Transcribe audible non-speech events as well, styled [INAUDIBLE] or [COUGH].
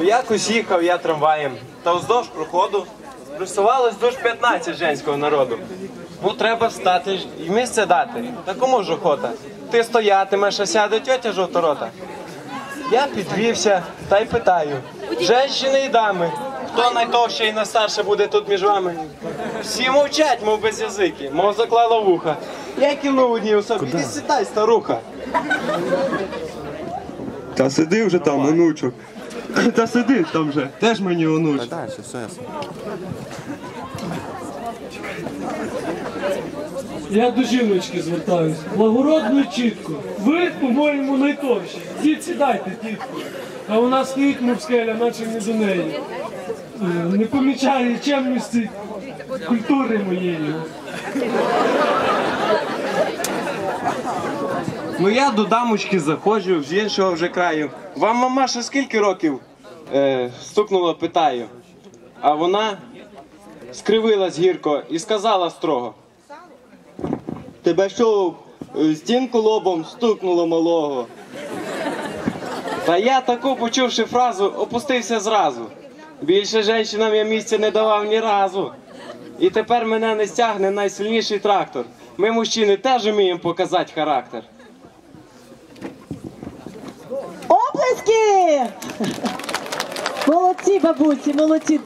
Якось їхав я трамваєм, та вздовж проходу присувалось душ 15 женського народу. Ну, треба встати і місце дати. Та кому ж охота? Ти стоятимеш, а сяде тьотя жовторота. Я підвівся та й питаю: женщини і дами, хто найтовще і найстарше буде тут між вами? Всі мовчать, мов без язики, мов заклала вуха. Я кивнув одній особі, ти сідай, старуха. Та сиди вже там, онучок. [CLEARS THROAT] Та сиди там вже, теж мені онуч. Дальше, все ясно. Я до жіночки звертаюсь. Благородно і чітко. Ви, по-моєму, найтовші. Дід сідайте, тітко. А вона стоїть, мов наче не до неї. Е, Не помічає чемності культури моєї. Ну я до дамочки заходжу з іншого вже краю. Вам мамаша скільки років? Е, стукнула, питаю. А вона скривилась гірко і сказала строго. Тебе що, е, стінку лобом стукнуло малого? Та я таку, почувши фразу, опустився зразу. Більше жінкам я місця не давав ні разу. І тепер мене не стягне найсильніший трактор. Ми, мужчини, теж вміємо показати характер. [LAUGHS] Молодці, бабусі, молодці.